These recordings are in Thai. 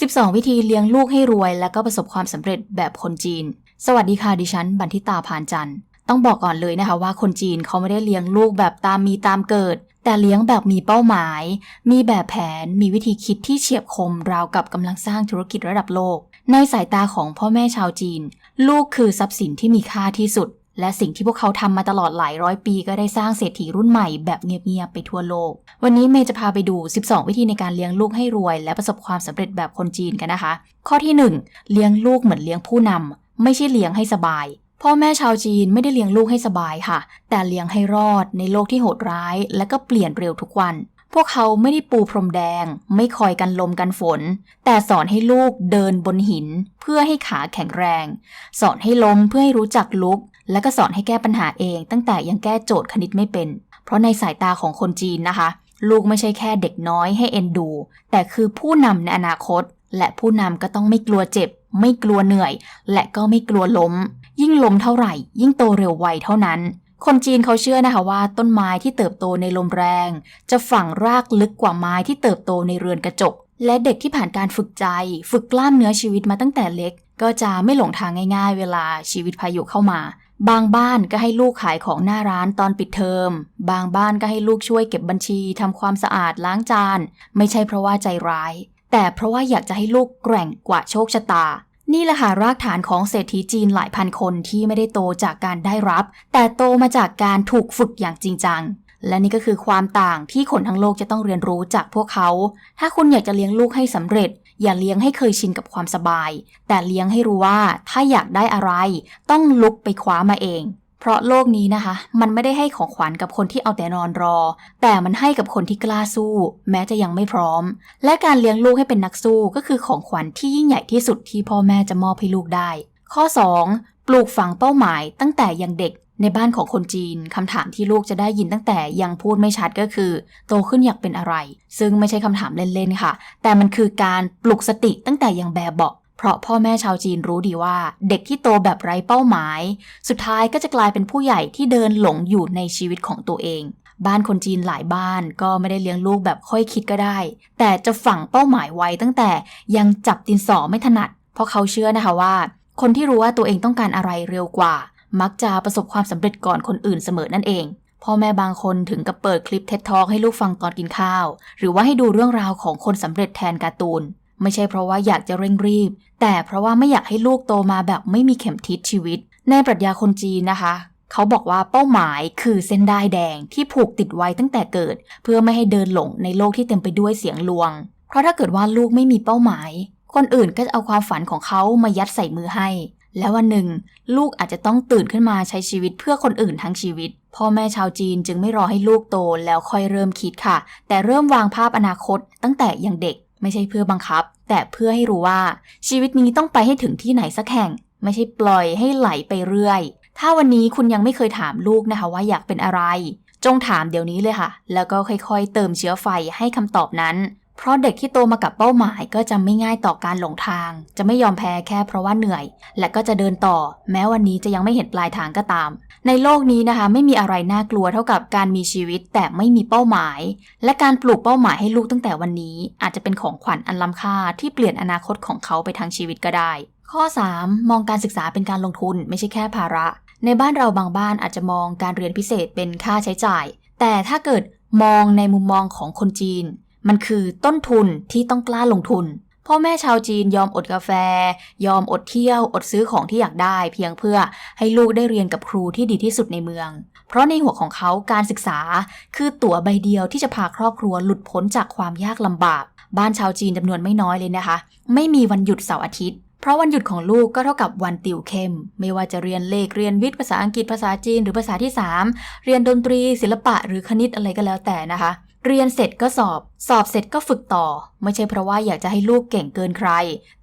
12 วิธีเลี้ยงลูกให้รวย และก็ประสบความสำเร็จแบบคนจีน สวัสดีค่ะดิฉัน บันทิตาพานจันทร์ต้องบอกก่อนเลยนะคะว่าคนจีนเขาไม่ได้เลี้ยงลูกแบบตามมีตามเกิด แต่เลี้ยงแบบมีเป้าหมาย มีแบบแผน มีวิธีคิดที่เฉียบคมราวกับกำลังสร้างธุรกิจระดับโลก ในสายตาของพ่อแม่ชาวจีน ลูกคือทรัพย์สินที่มีค่าที่สุด และสิ่งที่พวกเขาทำมาตลอดหลายร้อยปีก็ได้สร้างเศรษฐีรุ่นใหม่แบบเงียบๆไปทั่วโลก วันนี้เมย์จะพาไปดู 12 วิธีในการเลี้ยงลูกให้รวย และประสบความสำเร็จแบบคนจีนกันนะคะ ข้อที่ 1 เลี้ยงลูกเหมือนเลี้ยงผู้นำไม่ใช่เลี้ยงให้สบายพ่อแม่ชาวจีนไม่ได้เลี้ยงลูกให้สบายค่ะ แต่เลี้ยงให้รอดในโลกที่โหดร้าย และก็เปลี่ยนเร็วทุกวัน พวกเขาไม่ได้ปูพรมแดง ไม่คอยกันลมกันฝน แต่สอนให้ลูกเดินบนหิน เพื่อให้ขาแข็งแรง สอนให้ล้มเพื่อให้รู้จักลุก และก็สอนให้แก้ปัญหาเอง ตั้งแต่ยังแก้โจทย์คณิตไม่เป็น เพราะในสายตาของคนจีนนะคะ ลูกไม่ใช่แค่เด็กน้อยให้เอ็นดู แต่คือผู้นำในอนาคต และผู้นำก็ต้องไม่กลัวเจ็บ ไม่กลัวเหนื่อย และก็ไม่กลัวล้ม ยิ่งล้มเท่าไหร่ ยิ่งโตเร็วไวเท่านั้นคนจีนเขาเชื่อนะคะว่าต้นไม้ที่เติบโตในลมแรง จะฝังรากลึกกว่าไม้ที่เติบโตในเรือนกระจก และเด็กที่ผ่านการฝึกใจ ฝึกกล้ามเนื้อชีวิตมาตั้งแต่เล็ก ก็จะไม่หลงทางง่าย ๆ เวลาชีวิตพายุเข้ามา บางบ้านก็ให้ลูกขายของหน้าร้านตอนปิดเทอม บางบ้านก็ให้ลูกช่วยเก็บบัญชีทำความสะอาดล้างจาน ไม่ใช่เพราะว่าใจร้าย แต่เพราะว่าอยากจะให้ลูกแกร่งกว่าโชคชะตา นี่แหละค่ะรากฐานของเศรษฐีจีนหลายพันคนที่ไม่ได้โตจากการได้รับ แต่โตมาจากการถูกฝึกอย่างจริงจัง และนี่ก็คือความต่างที่คนทั้งโลกจะต้องเรียนรู้จากพวกเขา ถ้าคุณอยากจะเลี้ยงลูกให้สำเร็จ อย่าเลี้ยงให้เคยชินกับความสบาย แต่เลี้ยงให้รู้ว่าถ้าอยากได้อะไร ต้องลุกไปคว้ามาเอง เพราะโลกนี้นะคะ มันไม่ได้ให้ของขวัญกับคนที่เอาแต่นอนรอ แต่มันให้กับคนที่กล้าสู้ แม้จะยังไม่พร้อม และการเลี้ยงลูกให้เป็นนักสู้ก็คือของขวัญที่ยิ่งใหญ่ที่สุดที่พ่อแม่จะมอบให้ลูกได้ ข้อ 2. ปลูกฝังเป้าหมายตั้งแต่ยังเด็ก ในบ้านของคนจีนคำถามที่ลูกจะได้ยินตั้งแต่ยังพูดไม่ชัดก็คือ โตขึ้นอยากเป็นอะไร ซึ่งไม่ใช่คำถามเล่นๆค่ะ แต่มันคือการปลุกสติตั้งแต่ยังแบบเบาะเพราะพ่อแม่ชาวจีนรู้ดีว่า เด็กที่โตแบบไร้เป้าหมาย สุดท้ายก็จะกลายเป็นผู้ใหญ่ที่เดินหลงอยู่ในชีวิตของตัวเอง บ้านคนจีนหลายบ้านก็ไม่ได้เลี้ยงลูกแบบค่อยคิดก็ได้ แต่จะฝังเป้าหมายไว้ตั้งแต่ยังจับดินสอไม่ถนัด เพราะเขาเชื่อนะคะว่า คนที่รู้ว่าตัวเองต้องการอะไรเร็วกว่า มักจะประสบความสำเร็จก่อนคนอื่นเสมอนั่นเอง พ่อแม่บางคนถึงกับเปิดคลิปเท็ดทอกให้ลูกฟังตอนกินข้าว หรือว่าให้ดูเรื่องราวของคนสำเร็จแทนการ์ตูน ไม่ใช่เพราะว่าอยากจะเร่งรีบ แต่เพราะว่าไม่อยากให้ลูกโตมาแบบไม่มีเข็มทิศชีวิต ในปรัชญาคนจีนนะคะเขาบอกว่าเป้าหมายคือเส้นได้ายแดงที่ผูกติดไว้ตั้งแต่เกิด เพื่อไม่ให้เดินหลงในโลกที่เต็มไปด้วยเสียงลวง เพราะถ้าเกิดว่าลูกไม่มีเป้าหมาย คนอื่นก็จะเอาความฝันของเขามายัดใส่มือให้ แล้ววันหนึ่ง ลูกอาจจะต้องตื่นขึ้นมาใช้ชีวิตเพื่อคนอื่นทั้งชีวิต พ่อแม่ชาวจีนจึงไม่รอให้ลูกโตแล้วค่อยเริ่มคิดค่ะ แต่เริ่มวางภาพอนาคตตั้งแต่ยังเด็กไม่ใช่เพื่อบังคับ แต่เพื่อให้รู้ว่าชีวิตนี้ต้องไปให้ถึงที่ไหนสักแห่ง ไม่ใช่ปล่อยให้ไหลไปเรื่อย ถ้าวันนี้คุณยังไม่เคยถามลูกนะคะว่าอยากเป็นอะไร จงถามเดี๋ยวนี้เลยค่ะ แล้วก็ค่อยๆ เติมเชื้อไฟให้คำตอบนั้น เพราะเด็กที่โตมากับเป้าหมายก็จะไม่ง่ายต่อการหลงทาง จะไม่ยอมแพ้แค่เพราะว่าเหนื่อย และก็จะเดินต่อ แม้วันนี้จะยังไม่เห็นปลายทางก็ตาม ในโลกนี้นะคะ ไม่มีอะไรน่ากลัวเท่ากับการมีชีวิตแต่ไม่มีเป้าหมาย และการปลูกเป้าหมายให้ลูกตั้งแต่วันนี้ อาจจะเป็นของขวัญอันล้ำค่าที่เปลี่ยนอนาคตของเขาไปทั้งชีวิตก็ได้ ข้อ 3. มองการศึกษาเป็นการลงทุน ไม่ใช่แค่ภาระ ในบ้านเราบางบ้านอาจจะมองการเรียนพิเศษเป็นค่าใช้จ่าย แต่ถ้าเกิดมองในมุมมองของคนจีน มันคือต้นทุนที่ต้องกล้าลงทุน พ่อแม่ชาวจีนยอมอดกาแฟ ยอมอดเที่ยว อดซื้อของที่อยากได้ เพียงเพื่อให้ลูกได้เรียนกับครูที่ดีที่สุดในเมือง เพราะในหัวของเขาการศึกษา คือตั๋วใบเดียวที่จะพาครอบครัวหลุดพ้นจากความยากลำบาก บ้านชาวจีนจำนวนไม่น้อยเลยนะคะ ไม่มีวันหยุดเสาร์อาทิตย์เพราะวันหยุดของลูกก็เท่ากับวันติวเข้ม ไม่ว่าจะเรียนเลขเรียนวิทย์ภาษาอังกฤษภาษาจีนหรือภาษาที่ 3 เรียนดนตรีศิลปะหรือคณิตอะไรก็แล้วแต่นะคะ เรียนเสร็จก็สอบ สอบเสร็จก็ฝึกต่อ ไม่ใช่เพราะว่าอยากจะให้ลูกเก่งเกินใคร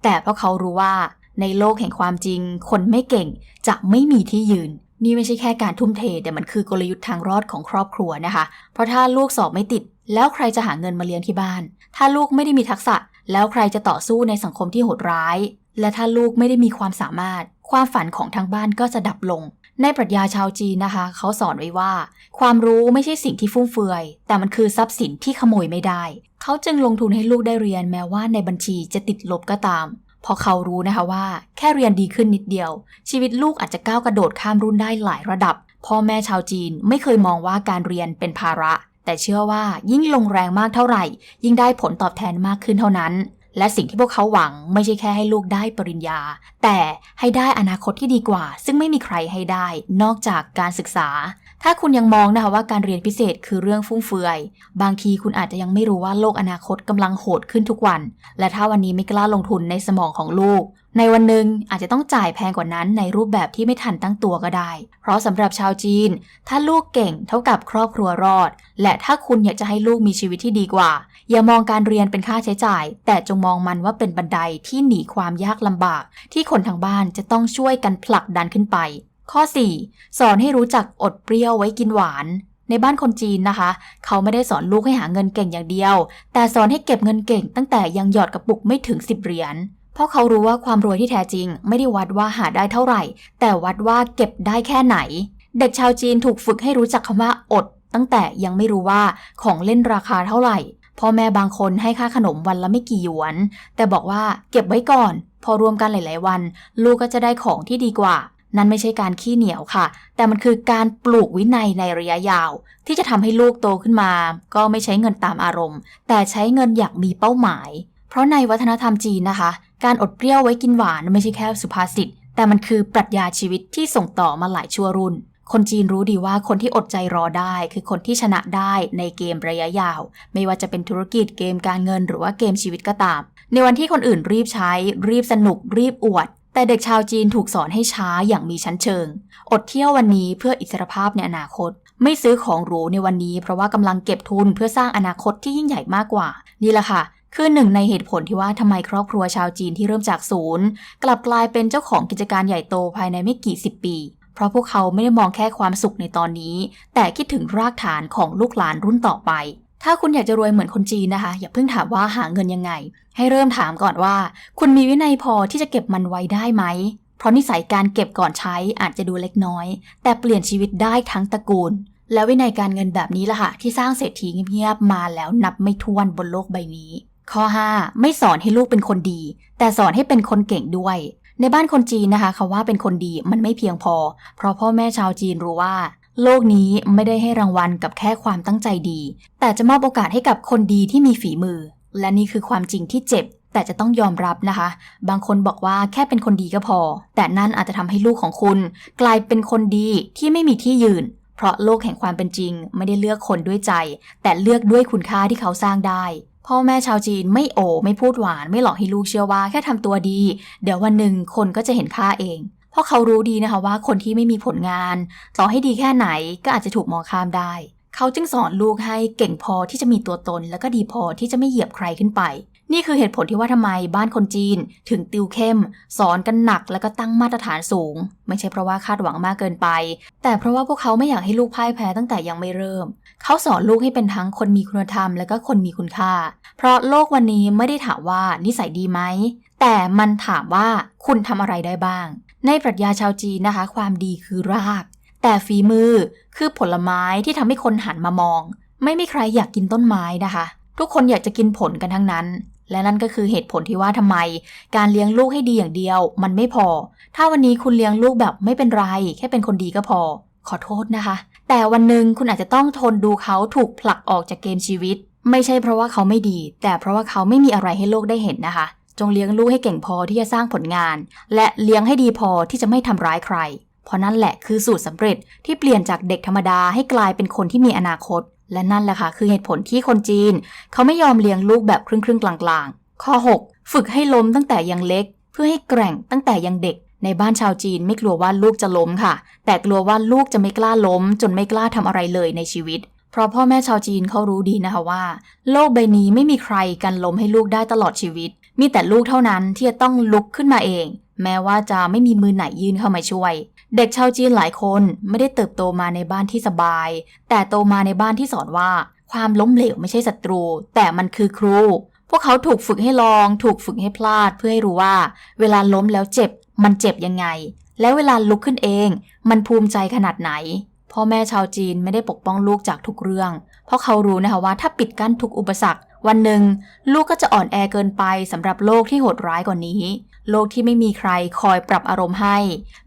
แต่เพราะเขารู้ว่าในโลกแห่งความจริง คนไม่เก่งจะไม่มีที่ยืน นี่ไม่ใช่แค่การทุ่มเท แต่มันคือกลยุทธ์ทางรอดของครอบครัวนะคะ เพราะถ้าลูกสอบไม่ติด แล้วใครจะหาเงินมาเลี้ยงที่บ้าน ถ้าลูกไม่ได้มีทักษะ แล้วใครจะต่อสู้ในสังคมที่โหดร้าย และถ้าลูกไม่ได้มีความสามารถ ความฝันของทางบ้านก็จะดับลง ในปรัชญาชาวจีนนะคะ เขาสอนไว้ว่า ความรู้ไม่ใช่สิ่งที่ฟุ่มเฟือย แต่มันคือทรัพย์สินที่ขโมยไม่ได้ เขาจึงลงทุนให้ลูกได้เรียนแม้ว่าในบัญชีจะติดลบก็ตามเพราะเขารู้นะคะว่า แค่เรียนดีขึ้นนิดเดียว ชีวิตลูกอาจจะก้าวกระโดดข้ามรุ่นได้หลายระดับ พ่อแม่ชาวจีนไม่เคยมองว่าการเรียนเป็นภาระ แต่เชื่อว่ายิ่งลงแรงมากเท่าไหร่ ยิ่งได้ผลตอบแทนมากขึ้นเท่านั้น และสิ่งที่พวกเขาหวังไม่ใช่แค่ให้ลูกได้ปริญญา แต่ให้ได้อนาคตที่ดีกว่า ซึ่งไม่มีใครให้ได้นอกจากการศึกษา ถ้าคุณยังมองนะคะว่าการเรียนพิเศษคือเรื่องฟุ่มเฟือย บางทีคุณอาจจะยังไม่รู้ว่าโลกอนาคตกำลังโหดขึ้นทุกวัน และถ้าวันนี้ไม่กล้าลงทุนในสมองของลูก ในวันหนึ่งอาจจะต้องจ่ายแพงกว่านั้นในรูปแบบที่ไม่ทันตั้งตัวก็ได้ เพราะสำหรับชาวจีน ถ้าลูกเก่งเท่ากับครอบครัวรอด และถ้าคุณอยากจะให้ลูกมีชีวิตที่ดีกว่า อย่ามองการเรียนเป็นค่าใช้จ่าย แต่จงมองมันว่าเป็นบันไดที่หนีความยากลำบาก ที่คนทางบ้านจะต้องช่วยกันผลักดันขึ้นไป ข้อ 4 สอนให้รู้จักอดเปรี้ยวไว้กินหวาน ในบ้านคนจีนนะคะ เขาไม่ได้สอนลูกให้หาเงินเก่งอย่างเดียว แต่สอนให้เก็บเงินเก่งตั้งแต่ยังหยอดกระปุกไม่ถึง 10 เหรียญเพราะเขารู้ว่าความรวยที่แท้จริง ไม่ได้วัดว่าหาได้เท่าไหร่ แต่วัดว่าเก็บได้แค่ไหน เด็กชาวจีนถูกฝึกให้รู้จักคำว่าอด ตั้งแต่ยังไม่รู้ว่าของเล่นราคาเท่าไหร่พ่อแม่บางคนให้ค่าขนมวันละไม่กี่หยวน แต่บอกว่าเก็บไว้ก่อน พอรวมกันหลาย ๆ วัน ลูกก็จะได้ของที่ดีกว่า นั่นไม่ใช่การขี้เหนียวค่ะ แต่มันคือการปลูกวินัยในระยะยาว ที่จะทำให้ลูกโตขึ้นมา ก็ไม่ใช้เงินตามอารมณ์ แต่ใช้เงินอย่างมีเป้าหมาย เพราะในวัฒนธรรมจีนนะคะ การอดเปรี้ยวไว้กินหวานไม่ใช่แค่สุภาษิตแต่มันคือปรัชญาชีวิตที่ส่งต่อมาหลายชั่วรุ่น คนจีนรู้ดีว่าคนที่อดใจรอได้ คือคนที่ชนะได้ในเกมระยะยาว ไม่ว่าจะเป็นธุรกิจเกมการเงิน หรือว่าเกมชีวิตก็ตาม ในวันที่คนอื่นรีบใช้ รีบสนุก รีบอวด แต่เด็กชาวจีนถูกสอนให้ช้าอย่างมีชั้นเชิง อดเที่ยววันนี้เพื่ออิสรภาพในอนาคต ไม่ซื้อของหรูในวันนี้ เพราะว่ากำลังเก็บทุนเพื่อสร้างอนาคตที่ยิ่งใหญ่มากกว่า นี่แหละค่ะ คือหนึ่งในเหตุผลที่ว่าทำไมครอบครัวชาวจีนที่เริ่มจากศูนย์ กลับกลายเป็นเจ้าของกิจการใหญ่โตภายในไม่กี่สิบปี เพราะพวกเขาไม่ได้มองแค่ความสุขในตอนนี้ แต่คิดถึงรากฐานของลูกหลานรุ่นต่อไปถ้าคุณอยากจะรวยเหมือนคนจีนนะคะ อย่าเพิ่งถามว่าหาเงินยังไง ให้เริ่มถามก่อนว่า คุณมีวินัยพอที่จะเก็บมันไว้ได้ไหม เพราะนิสัยการเก็บก่อนใช้อาจจะดูเล็กน้อย แต่เปลี่ยนชีวิตได้ทั้งตระกูล และวินัยการเงินแบบนี้ล่ะค่ะที่สร้างเศรษฐีเงียบๆมาแล้วนับไม่ถ้วนบนโลกใบนี้ ข้อ 5 ไม่สอนให้ลูกเป็นคนดี แต่สอนให้เป็นคนเก่งด้วย ในบ้านคนจีนนะคะคาว่าเป็นคนดีมันไม่เพียงพอ เพราะพ่อแม่ชาวจีนรู้ว่าโลกนี้ไม่ได้ให้รางวัลกับแค่ความตั้งใจดี แต่จะมอบโอกาสให้กับคนดีที่มีฝีมือ และนี่คือความจริงที่เจ็บ แต่จะต้องยอมรับนะคะ บางคนบอกว่าแค่เป็นคนดีก็พอ แต่นั่นอาจจะทำให้ลูกของคุณ กลายเป็นคนดีที่ไม่มีที่ยืน เพราะโลกแห่งความเป็นจริง ไม่ได้เลือกคนด้วยใจ แต่เลือกด้วยคุณค่าที่เขาสร้างได้พ่อแม่ชาวจีนไม่โอไม่พูดหวาน ไม่หลอกให้ลูกเชื่อว่าแค่ทำตัวดี เดี๋ยววันหนึ่งคนก็จะเห็นค่าเอง เพราะเขารู้ดีนะคะว่าคนที่ไม่มีผลงาน ต่อให้ดีแค่ไหนก็อาจจะถูกมองข้ามได้ เขาจึงสอนลูกให้เก่งพอที่จะมีตัวตน แล้วก็ดีพอที่จะไม่เหยียบใครขึ้นไป นี่คือเหตุผลที่ว่าทำไมบ้านคนจีน ถึงติวเข้ม สอนกันหนักแล้วก็ตั้งมาตรฐานสูง ไม่ใช่เพราะว่าคาดหวังมากเกินไป แต่เพราะว่าพวกเขาไม่อยากให้ลูกพ่ายแพ้ตั้งแต่ยังไม่เริ่ม เขาสอนลูกให้เป็นทั้งคนมีคุณธรรม และก็คนมีคุณค่า เพราะโลกวันนี้ไม่ได้ถามว่านิสัยดีไหมแต่มันถามว่าคุณทำอะไรได้บ้าง ในปรัชญาชาวจีนนะคะ ความดีคือราก แต่ฝีมือคือผลไม้ที่ทำให้คนหันมามอง ไม่มีใครอยากกินต้นไม้นะคะ ทุกคนอยากจะกินผลกันทั้งนั้น และนั่นก็คือเหตุผลที่ว่าทำไม การเลี้ยงลูกให้ดีอย่างเดียว มันไม่พอ ถ้าวันนี้คุณเลี้ยงลูกแบบไม่เป็นไร แค่เป็นคนดีก็พอ ขอโทษนะคะ แต่วันหนึ่งคุณอาจจะต้องทนดูเขาถูกผลักออกจากเกมชีวิต ไม่ใช่เพราะว่าเขาไม่ดี แต่เพราะว่าเขาไม่มีอะไรให้โลกได้เห็นนะคะ จงเลี้ยงลูกให้เก่งพอที่จะสร้างผลงาน และเลี้ยงให้ดีพอที่จะไม่ทำร้ายใคร เพราะนั่นแหละคือสูตรสำเร็จที่เปลี่ยนจากเด็กธรรมดาให้กลายเป็นคนที่มีอนาคต และนั่นแหละค่ะคือเหตุผลที่คนจีน เขาไม่ยอมเลี้ยงลูกแบบครึ่งๆกลางๆ ข้อ 6 ฝึกให้ล้มตั้งแต่ยังเล็ก เพื่อให้แกร่งตั้งแต่ยังเด็ก ในบ้านชาวจีนไม่กลัวว่าลูกจะล้มค่ะ แต่กลัวว่าลูกจะไม่กล้าล้ม จนไม่กล้าทำอะไรเลยในชีวิตเพราะพ่อแม่ชาวจีนเขารู้ดีนะคะว่า โลกใบนี้ไม่มีใครกันล้มให้ลูกได้ตลอดชีวิต มีแต่ลูกเท่านั้นที่จะต้องลุกขึ้นมาเอง แม้ว่าจะไม่มีมือไหนยื่นเข้ามาช่วย เด็กชาวจีนหลายคนไม่ได้เติบโตมาในบ้านที่สบาย แต่โตมาในบ้านที่สอนว่า ความล้มเหลวไม่ใช่ศัตรู แต่มันคือครู พวกเขาถูกฝึกให้ลอง ถูกฝึกให้พลาดเพื่อให้รู้ว่า เวลาล้มแล้วเจ็บ มันเจ็บยังไง แล้วเวลาลุกขึ้นเอง มันภูมิใจขนาดไหน พ่อแม่ชาวจีนไม่ได้ปกป้องลูกจากทุกเรื่อง เพราะเขารู้นะคะว่าถ้าปิดกั้นทุกอุปสรรควันหนึ่งลูกก็จะอ่อนแอเกินไปสำหรับโลกที่โหดร้ายกว่านี้ โลกที่ไม่มีใครคอยปรับอารมณ์ให้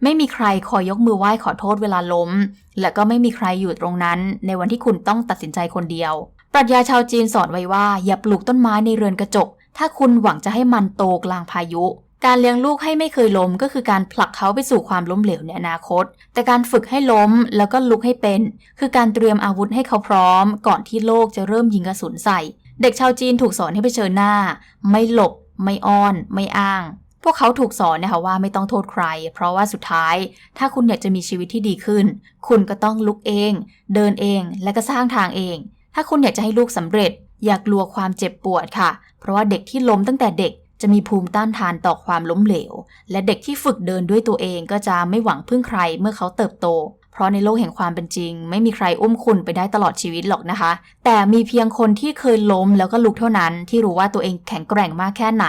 ไม่มีใครคอยยกมือไหว้ขอโทษเวลาล้ม และก็ไม่มีใครอยู่ตรงนั้น ในวันที่คุณต้องตัดสินใจคนเดียว ปรัชญาชาวจีนสอนไว้ว่า อย่าปลูกต้นไม้ในเรือนกระจก ถ้าคุณหวังจะให้มันโตกลางพายุการเลี้ยงลูกให้ไม่เคยล้มก็คือการผลักเขาไปสู่ความล้มเหลวในอนาคต แต่การฝึกให้ล้มแล้วก็ลุกให้เป็น คือการเตรียมอาวุธให้เขาพร้อม ก่อนที่โลกจะเริ่มยิงกระสุนใส่ เด็กชาวจีนถูกสอนให้เผชิญหน้า ไม่หลบ ไม่อ้อน ไม่อ้าง พวกเขาถูกสอนนะคะว่าไม่ต้องโทษใคร เพราะว่าสุดท้าย ถ้าคุณอยากจะมีชีวิตที่ดีขึ้น คุณก็ต้องลุกเอง เดินเอง และก็สร้างทางเอง ถ้าคุณอยากจะให้ลูกสำเร็จ อย่ากลัวความเจ็บปวดค่ะ เพราะว่าเด็กที่ล้มตั้งแต่เด็กจะมีภูมิต้านทานต่อความล้มเหลว และเด็กที่ฝึกเดินด้วยตัวเองก็จะไม่หวังพึ่งใครเมื่อเขาเติบโต ราะในโลกแห่งความเป็นจริง ไม่มีใครอุ้มคุณไปได้ตลอดชีวิตหรอกนะคะ แต่มีเพียงคนที่เคยล้มแล้วก็ลุกเท่านั้น ที่รู้ว่าตัวเองแข็งแกร่งมากแค่ไหน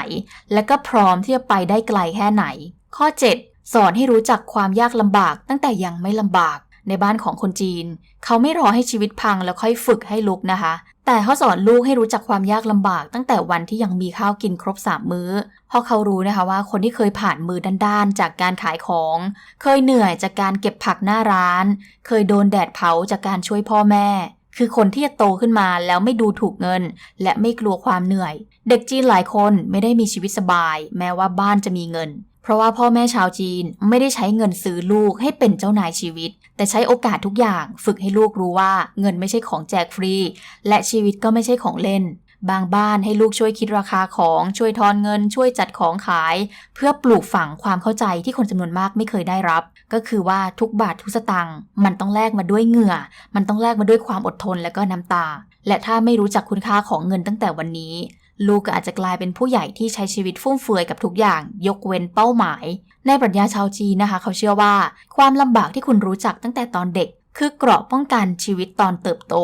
และก็พร้อมที่จะไปได้ไกลแค่ไหน ข้อ 7 สอนให้รู้จักความยากลำบากตั้งแต่ยังไม่ลำบาก ในบ้านของคนจีน เขาไม่รอให้ชีวิตพังแล้วค่อยฝึกให้ลุกนะคะ แต่เขาสอนลูกให้รู้จักความยากลำบาก ตั้งแต่วันที่ยังมีข้าวกินครบสามมื้อ เพราะเขารู้นะคะว่าคนที่เคยผ่านมือด้านๆจากการขายของ เคยเหนื่อยจากการเก็บผักหน้าร้าน เคยโดนแดดเผาจากการช่วยพ่อแม่คือคนที่จะโตขึ้นมาแล้วไม่ดูถูกเงิน และไม่กลัวความเหนื่อย เด็กจีนหลายคนไม่ได้มีชีวิตสบาย แม้ว่าบ้านจะมีเงิน ราะว่าพ่อแม่ชาวจีนไม่ได้ใช้เงินซื้อลูกให้เป็นเจ้านายชีวิต แต่ใช้โอกาสทุกอย่างฝึกให้ลูกรู้ว่าเงินไม่ใช่ของแจกฟรี และชีวิตก็ไม่ใช่ของเล่น บางบ้านให้ลูกช่วยคิดราคาของช่วยทอนเงิน ช่วยจัดของขาย เพื่อปลูกฝังความเข้าใจที่คนจำนวนมากไม่เคยได้รับ ก็คือว่าทุกบาททุกสตางค์มันต้องแลกมาด้วยเหงื่อ มันต้องแลกมาด้วยความอดทนและก็น้ำตา และถ้าไม่รู้จักคุณค่าของเงินตั้งแต่วันนี้ ลูกก็อาจจะกลายเป็นผู้ใหญ่ที่ใช้ชีวิตฟุ่มเฟือยกับทุกอย่าง ยกเว้นเป้าหมาย ในปรัชญาชาวจีนนะคะ เขาเชื่อว่า ความลำบากที่คุณรู้จักตั้งแต่ตอนเด็ก คือเกราะป้องกันชีวิตตอนเติบโต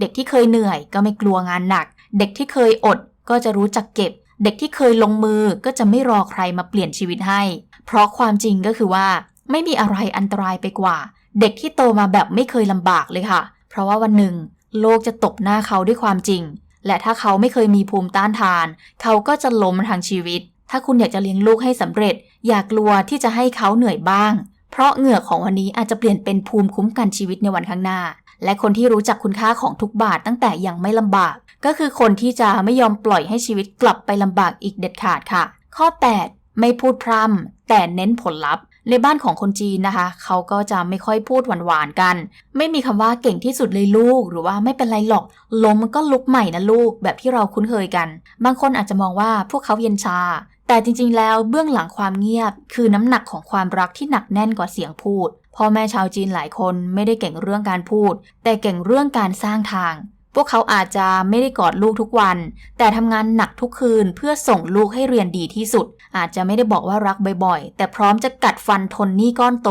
เด็กที่เคยเหนื่อยก็ไม่กลัวงานหนัก เด็กที่เคยอดก็จะรู้จักเก็บ เด็กที่เคยลงมือก็จะไม่รอใครมาเปลี่ยนชีวิตให้ เพราะความจริงก็คือว่า ไม่มีอะไรอันตรายไปกว่า เด็กที่โตมาแบบไม่เคยลำบากเลยค่ะ เพราะว่าวันหนึ่ง โลกจะตบหน้าเขาด้วยความจริง และถ้าเขาไม่เคยมีภูมิต้านทาน เขาก็จะล้มทางชีวิต ถ้าคุณอยากจะเลี้ยงลูกให้สำเร็จ อย่ากลัวที่จะให้เขาเหนื่อยบ้าง เพราะเหงื่อของวันนี้อาจจะเปลี่ยนเป็นภูมิคุ้มกันชีวิตในวันข้างหน้า และคนที่รู้จักคุณค่าของทุกบาทตั้งแต่ยังไม่ลำบาก ก็คือคนที่จะไม่ยอมปล่อยให้ชีวิตกลับไปลำบากอีกเด็ดขาดค่ะ ข้อ 8 ไม่พูดพร่ำแต่เน้นผลลัพธ์ ในบ้านของคนจีนนะคะ เขาก็จะไม่ค่อยพูดหวานๆกัน ไม่มีคำว่าเก่งที่สุดเลยลูก หรือว่าไม่เป็นไรหรอกล้มมันก็ลุกใหม่นะลูก แบบที่เราคุ้นเคยกัน บางคนอาจจะมองว่าพวกเขาเย็นชา แต่จริงๆ แล้วเบื้องหลังความเงียบ คือน้ำหนักของความรักที่หนักแน่นกว่าเสียงพูดพ่อแม่ชาวจีนหลายคนไม่ได้เก่งเรื่องการพูด แต่เก่งเรื่องการสร้างทาง พวกเขาอาจจะไม่ได้กอดลูกทุกวัน แต่ทำงานหนักทุกคืนเพื่อส่งลูกให้เรียนดีที่สุด อาจจะไม่ได้บอกว่ารักบ่อยๆ แต่พร้อมจะกัดฟันทนหนี้ก้อนโต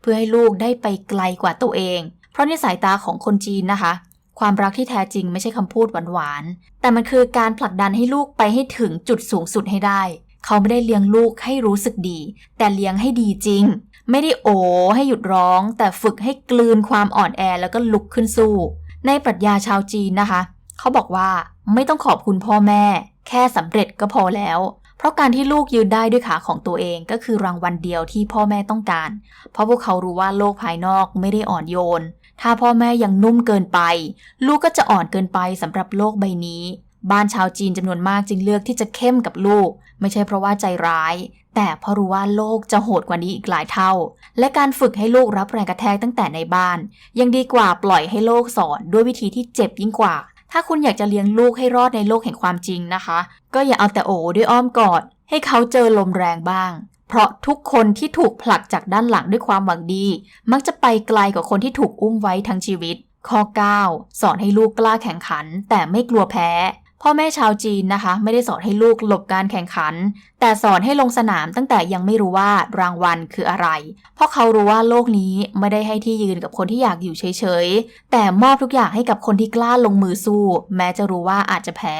เพื่อให้ลูกได้ไปไกลกว่าตัวเอง เพราะในสายตาของคนจีนนะคะ ความรักที่แท้จริงไม่ใช่คำพูดหวานๆ แต่มันคือการผลักดันให้ลูกไปให้ถึงจุดสูงสุดให้ได้ เขาไม่ได้เลี้ยงลูกให้รู้สึกดี แต่เลี้ยงให้ดีจริง ไม่ได้โอให้หยุดร้อง แต่ฝึกให้กลืนความอ่อนแอแล้วก็ลุกขึ้นสู้ ในปรัชญาชาวจีนนะคะ เขาบอกว่าไม่ต้องขอบคุณพ่อแม่ แค่สำเร็จก็พอแล้ว เพราะการที่ลูกยืนได้ด้วยขาของตัวเองก็คือรางวัลเดียวที่พ่อแม่ต้องการ เพราะพวกเขารู้ว่าโลกภายนอกไม่ได้อ่อนโยน ถ้าพ่อแม่ยังนุ่มเกินไป ลูกก็จะอ่อนเกินไปสำหรับโลกใบนี้ บ้านชาวจีนจำนวนมากจึงเลือกที่จะเข้มกับลูก ไม่ใช่เพราะว่าใจร้าย แต่พราะรู้ว่าโลกจะโหดกว่านี้อีกหลายเท่า และการฝึกให้ลูกรับแรงกระแทกตั้งแต่ในบ้าน ยังดีกว่าปล่อยให้โลกสอนด้วยวิธีที่เจ็บยิ่งกว่า ถ้าคุณอยากจะเลี้ยงลูกให้รอดในโลกแห่งความจริงนะคะ ก็อย่าเอาแต่โอด้วยอ้อมกอด ให้เขาเจอลมแรงบ้าง เพราะทุกคนที่ถูกผลักจากด้านหลังด้วยความหวังดี มักจะไปไกลกว่าคนที่ถูกอุ้มไว้ทั้งชีวิต ข้อ 9 สอนให้ลูกกล้าแข่งขัน แต่ไม่กลัวแพ้ พ่อแม่ชาวจีนนะคะ ไม่ได้สอนให้ลูกหลบการแข่งขัน แต่สอนให้ลงสนามตั้งแต่ยังไม่รู้ว่ารางวัลคืออะไร เพราะเขารู้ว่าโลกนี้ไม่ได้ให้ที่ยืนกับคนที่อยากอยู่เฉยๆ แต่มอบทุกอย่างให้กับคนที่กล้าลงมือสู้ แม้จะรู้ว่าอาจจะแพ้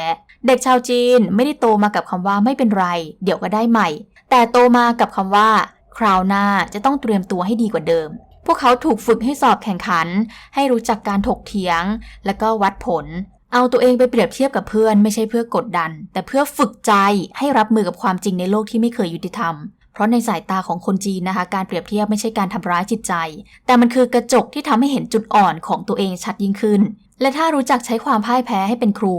เด็กชาวจีนไม่ได้โตมากับคำว่าไม่เป็นไร เดี๋ยวก็ได้ใหม่ แต่โตมากับคำว่า คราวหน้าจะต้องเตรียมตัวให้ดีกว่าเดิมพวกเขาถูกฝึกให้สอบแข่งขัน ให้รู้จักการถกเถียง แล้วก็วัดผล เอาตัวเองไปเปรียบเทียบกับเพื่อนไม่ใช่เพื่อกดดัน แต่เพื่อฝึกใจให้รับมือกับความจริงในโลกที่ไม่เคยยุติธรรม เพราะในสายตาของคนจีนนะคะ การเปรียบเทียบไม่ใช่การทำร้ายจิตใจ แต่มันคือกระจกที่ทำให้เห็นจุดอ่อนของตัวเองชัดยิ่งขึ้น และถ้ารู้จักใช้ความพ่ายแพ้ให้เป็นครู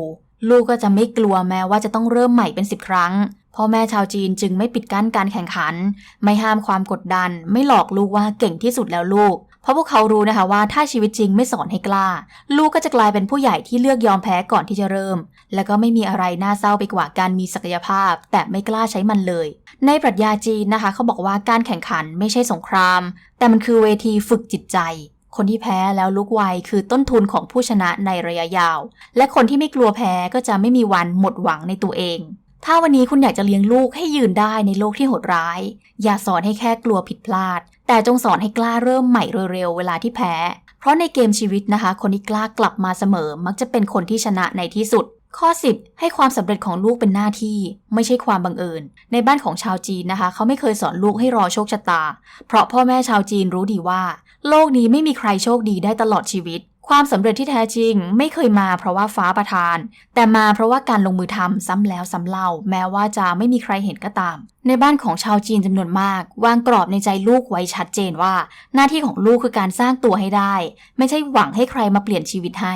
ลูกก็จะไม่กลัวแม้ว่าจะต้องเริ่มใหม่เป็นสิบครั้งพ่อแม่ชาวจีนจึงไม่ปิดกั้นการแข่งขัน ไม่ห้ามความกดดัน ไม่หลอกลูกว่าเก่งที่สุดแล้วลูก ราะพวกเขารู้นะคะว่าถ้าชีวิตจริงไม่สอนให้กล้า ลูกก็จะกลายเป็นผู้ใหญ่ที่เลือกยอมแพ้ก่อนที่จะเริ่ม แล้วก็ไม่มีอะไรน่าเศร้าไปกว่าการมีศักยภาพ แต่ไม่กล้าใช้มันเลย ในปรัชญาจีนนะคะ เขาบอกว่าการแข่งขันไม่ใช่สงคราม แต่มันคือเวทีฝึกจิตใจ คนที่แพ้แล้วลุกไวคือต้นทุนของผู้ชนะในระยะยาว และคนที่ไม่กลัวแพ้ก็จะไม่มีวันหมดหวังในตัวเองถ้าวันนี้คุณอยากจะเลี้ยงลูกให้ยืนได้ในโลกที่โหดร้าย อย่าสอนให้แค่กลัวผิดพลาด แต่จงสอนให้กล้าเริ่มใหม่เร็วๆเวลาที่แพ้ เพราะในเกมชีวิตนะคะ คนที่กล้ากลับมาเสมอ มักจะเป็นคนที่ชนะในที่สุด ข้อ 10 ให้ความสำเร็จของลูกเป็นหน้าที่ ไม่ใช่ความบังเอิญ ในบ้านของชาวจีนนะคะ เขาไม่เคยสอนลูกให้รอโชคชะตา เพราะพ่อแม่ชาวจีนรู้ดีว่า โลกนี้ไม่มีใครโชคดีได้ตลอดชีวิต ความสำเร็จที่แท้จริงไม่เคยมาเพราะว่าฟ้าประทาน แต่มาเพราะว่าการลงมือทำซ้ำแล้วซ้ำเล่า แม้ว่าจะไม่มีใครเห็นก็ตาม ในบ้านของชาวจีนจำนวนมาก วางกรอบในใจลูกไว้ชัดเจนว่า หน้าที่ของลูกคือการสร้างตัวให้ได้ ไม่ใช่หวังให้ใครมาเปลี่ยนชีวิตให้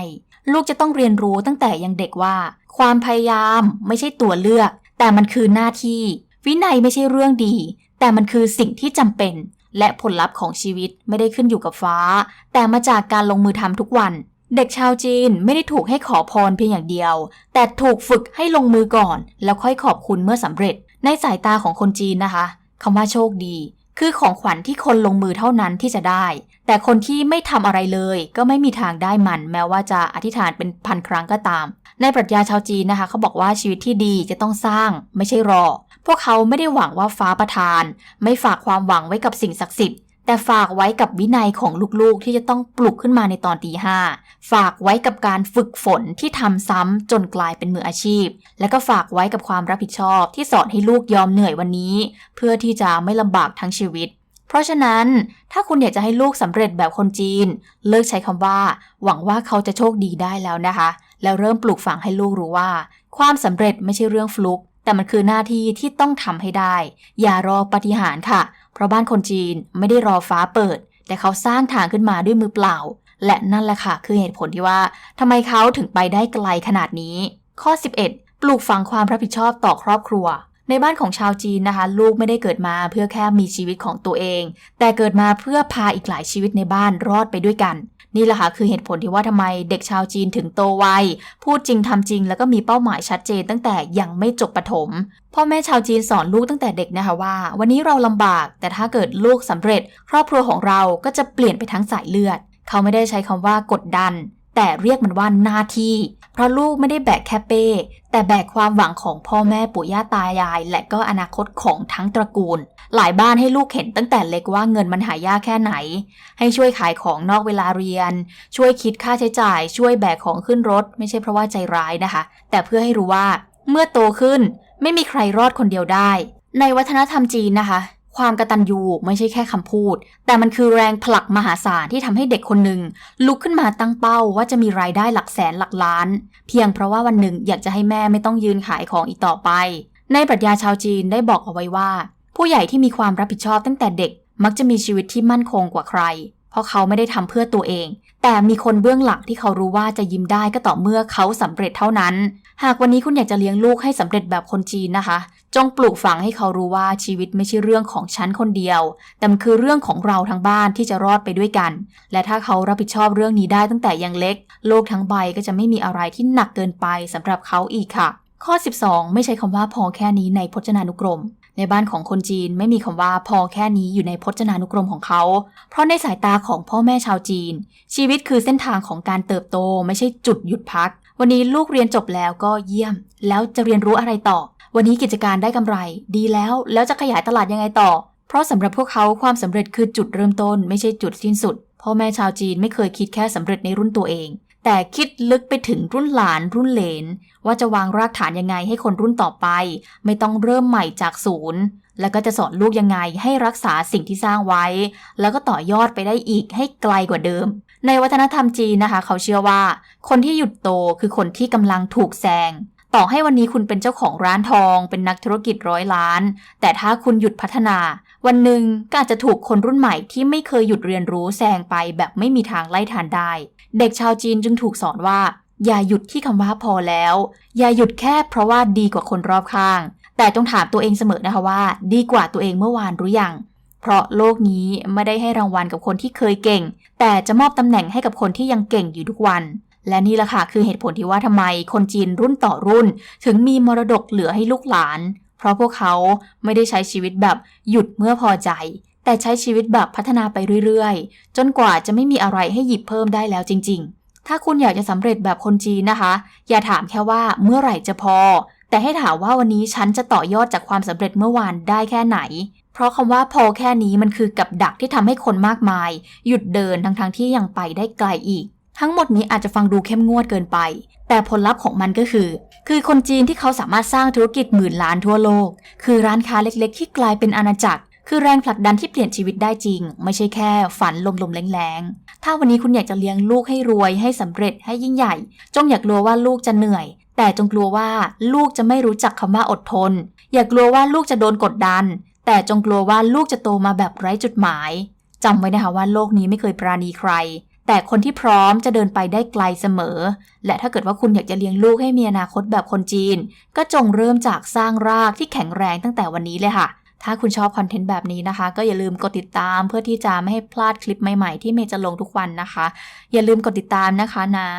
ลูกจะต้องเรียนรู้ตั้งแต่ยังเด็กว่า ความพยายามไม่ใช่ตัวเลือก แต่มันคือหน้าที่ วินัยไม่ใช่เรื่องดี แต่มันคือสิ่งที่จำเป็น และผลลัพธ์ของชีวิตไม่ได้ขึ้นอยู่กับฟ้า แต่มาจากการลงมือทำทุกวัน เด็กชาวจีนไม่ได้ถูกให้ขอพรเพียงอย่างเดียว แต่ถูกฝึกให้ลงมือก่อน แล้วค่อยขอบคุณเมื่อสำเร็จ ในสายตาของคนจีนนะคะคำว่าโชคดี คือของขวัญที่คนลงมือเท่านั้นที่จะได้ แต่คนที่ไม่ทำอะไรเลย ก็ไม่มีทางได้มัน แม้ว่าจะอธิษฐานเป็นพันครั้งก็ตาม ในปรัชญาชาวจีนนะคะ เขาบอกว่าชีวิตที่ดีจะต้องสร้างไม่ใช่รอ พวกเขาไม่ได้หวังว่าฟ้าประทาน ไม่ฝากความหวังไว้กับสิ่งศักดิ์สิทธิ์แต่ฝากไว้กับวินัยของลูกๆ ที่จะต้องปลุกขึ้นมาในตอนตีห้าฝากไว้กับการฝึกฝนที่ทำซ้ำจนกลายเป็นมืออาชีพ และก็ฝากไว้กับความรับผิดชอบที่สอนให้ลูกยอมเหนื่อยวันนี้ เพื่อที่จะไม่ลำบากทั้งชีวิต เพราะฉะนั้นถ้าคุณอยากจะให้ลูกสำเร็จแบบคนจีน เลิกใช้คำว่า หวังว่าเขาจะโชคดีได้แล้วนะคะ แล้วเริ่มปลูกฝังให้ลูกรู้ว่า ความสำเร็จไม่ใช่เรื่องฟลุก แต่มันคือหน้าที่ที่ต้องทำให้ได้ อย่ารอปฏิหารค่ะ เพราะบ้านคนจีนไม่ได้รอฟ้าเปิด แต่เขาสร้างทางขึ้นมาด้วยมือเปล่า และนั่นแหละค่ะ คือเหตุผลที่ว่าทำไมเขาถึงไปได้ไกลขนาดนี้ ข้อ 11 ปลูกฝังความรับผิดชอบต่อครอบครัวในบ้านของชาวจีนนะคะ ลูกไม่ได้เกิดมาเพื่อแค่มีชีวิตของตัวเอง แต่เกิดมาเพื่อพาอีกหลายชีวิตในบ้านรอดไปด้วยกัน นี่แหละค่ะคือเหตุผลที่ว่าทำไมเด็กชาวจีนถึงโตไวพูดจริงทำจริง แล้วก็มีเป้าหมายชัดเจนตั้งแต่ยังไม่จบประถมพ่อแม่ชาวจีนสอนลูกตั้งแต่เด็กนะคะว่า วันนี้เราลำบาก แต่ถ้าเกิดลูกสำเร็จ ครอบครัวของเราก็จะเปลี่ยนไปทั้งสายเลือด เขาไม่ได้ใช้คำว่ากดดัน แต่เรียกมันว่าหน้าที่ เพราะลูกไม่ได้แบกแค่เป้ แต่แบกความหวังของพ่อแม่ปู่ย่าตายาย และก็อนาคตของทั้งตระกูล หลายบ้านให้ลูกเห็นตั้งแต่เล็กว่าเงินมันหายากแค่ไหน ให้ช่วยขายของนอกเวลาเรียน ช่วยคิดค่าใช้จ่าย ช่วยแบกของขึ้นรถ ไม่ใช่เพราะว่าใจร้ายนะคะ แต่เพื่อให้รู้ว่าเมื่อโตขึ้น ไม่มีใครรอดคนเดียวได้ ในวัฒนธรรมจีนนะคะ ความกระตัญญูไม่ใช่แค่คำพูด แต่มันคือแรงผลักมหาศาลที่ทำให้เด็กคนหนึ่งลุกขึ้นมาตั้งเป้าว่าจะมีรายได้หลักแสนหลักล้าน เพียงเพราะว่าวันหนึ่งอยากจะให้แม่ไม่ต้องยืนขายของอีกต่อไป ในปรัชญาชาวจีนได้บอกเอาไว้ว่า ผู้ใหญ่ที่มีความรับผิดชอบตั้งแต่เด็กมักจะมีชีวิตที่มั่นคงกว่าใคร เพราะเขาไม่ได้ทำเพื่อตัวเอง แต่มีคนเบื้องหลังที่เขารู้ว่าจะยิ้มได้ก็ต่อเมื่อเขาสำเร็จเท่านั้น หากวันนี้คุณอยากจะเลี้ยงลูกให้สำเร็จแบบคนจีนนะคะ จงปลูกฝังให้เขารู้ว่าชีวิตไม่ใช่เรื่องของฉันคนเดียว แต่มันคือเรื่องของเราทั้งบ้านที่จะรอดไปด้วยกัน และถ้าเขารับผิดชอบเรื่องนี้ได้ตั้งแต่ยังเล็ก โลกทั้งใบก็จะไม่มีอะไรที่หนักเกินไปสำหรับเขาอีกค่ะ ข้อ 12 ไม่ใช้คำว่าพอแค่นี้ในพจนานุกรม ในบ้านของคนจีนไม่มีคำว่าพอแค่นี้อยู่ในพจนานุกรมของเขา เพราะในสายตาของพ่อแม่ชาวจีน ชีวิตคือเส้นทางของการเติบโต ไม่ใช่จุดหยุดพักวันนี้ลูกเรียนจบแล้วก็เยี่ยม แล้วจะเรียนรู้อะไรต่อ วันนี้กิจการได้กำไร ดีแล้ว แล้วจะขยายตลาดยังไงต่อ เพราะสำหรับพวกเขาความสำเร็จคือจุดเริ่มต้น ไม่ใช่จุดสิ้นสุดพ่อแม่ชาวจีนไม่เคยคิดแค่สำเร็จในรุ่นตัวเอง แต่คิดลึกไปถึงรุ่นหลานรุ่นเหลน ว่าจะวางรากฐานยังไงให้คนรุ่นต่อไป ไม่ต้องเริ่มใหม่จากศูนย์แล้วก็จะสอนลูกยังไงให้รักษาสิ่งที่สร้างไว้ แล้วก็ต่อยอดไปได้อีกให้ไกลกว่าเดิม ในวัฒนธรรมจีนนะคะ เขาเชื่อว่า คนที่หยุดโตคือคนที่กำลังถูกแซง ต่อให้วันนี้คุณเป็นเจ้าของร้านทอง เป็นนักธุรกิจร้อยล้าน แต่ถ้าคุณหยุดพัฒนา วันหนึ่งก็อาจจะถูกคนรุ่นใหม่ที่ไม่เคยหยุดเรียนรู้แซงไปแบบไม่มีทางไล่ทันได้ เด็กชาวจีนจึงถูกสอนว่า อย่าหยุดที่คำว่าพอแล้ว อย่าหยุดแค่เพราะว่าดีกว่าคนรอบข้าง แต่ต้องถามตัวเองเสมอนะคะว่า ดีกว่าตัวเองเมื่อวานหรือยังเพราะโลกนี้ไม่ได้ให้รางวัลกับคนที่เคยเก่ง แต่จะมอบตำแหน่งให้กับคนที่ยังเก่งอยู่ทุกวัน และนี่แหละค่ะคือเหตุผลที่ว่าทำไมคนจีนรุ่นต่อรุ่น ถึงมีมรดกเหลือให้ลูกหลาน เพราะพวกเขาไม่ได้ใช้ชีวิตแบบหยุดเมื่อพอใจ แต่ใช้ชีวิตแบบพัฒนาไปเรื่อยๆ จนกว่าจะไม่มีอะไรให้หยิบเพิ่มได้แล้วจริง ๆ ถ้าคุณอยากจะสำเร็จแบบคนจีนนะคะ อย่าถามแค่ว่าเมื่อไหร่จะพอ แต่ให้ถามว่าวันนี้ฉันจะต่อยอดจากความสำเร็จเมื่อวานได้แค่ไหนเพราะคำว่าพอแค่นี้มันคือกับดักที่ทำให้คนมากมาย หยุดเดินทั้งๆทที่ยังไปได้ไกลอีก ทั้งหมดนี้อาจจะฟังดูเข้มงวดเกินไป แต่ผลลัพธ์ของมันก็คือ คือคนจีนที่เขาสามารถสร้างธุรกิจหมื่นล้านทั่วโลก คือร้านค้าเล็กๆ ที่กลายเป็นอาณาจักร คือแรงผลักดันที่เปลี่ยนชีวิตได้จริง ไม่ใช่แค่ฝันลมๆแรงๆ ถ้าวันนี้คุณอยากจะเลี้ยงลูกให้รวยให้สำเร็จให้ยิ่งใหญ่ จงอย่ากลัวว่าลูกจะเหนื่อย แต่จงกลัวว่าลูกจะไม่รู้จักคำว่าอดทน อย่ากลัวว่าลูกจะโดนกดดัน แต่จงกลัวว่าลูกจะโตมาแบบไร้จุดหมายจำไว้นะคะว่าโลกนี้ไม่เคยปราณีใคร แต่คนที่พร้อมจะเดินไปได้ไกลเสมอ และถ้าเกิดว่าคุณอยากจะเลี้ยงลูกให้มีอนาคตแบบคนจีน ก็จงเริ่มจากสร้างรากที่แข็งแรงตั้งแต่วันนี้เลยค่ะ ถ้าคุณชอบคอนเทนต์แบบนี้นะคะ ก็อย่าลืมกดติดตามเพื่อที่จะไม่ให้พลาดคลิปใหม่ๆ ที่เมย์จะลงทุกวันนะคะ อย่าลืมกดติดตามนะคะนะ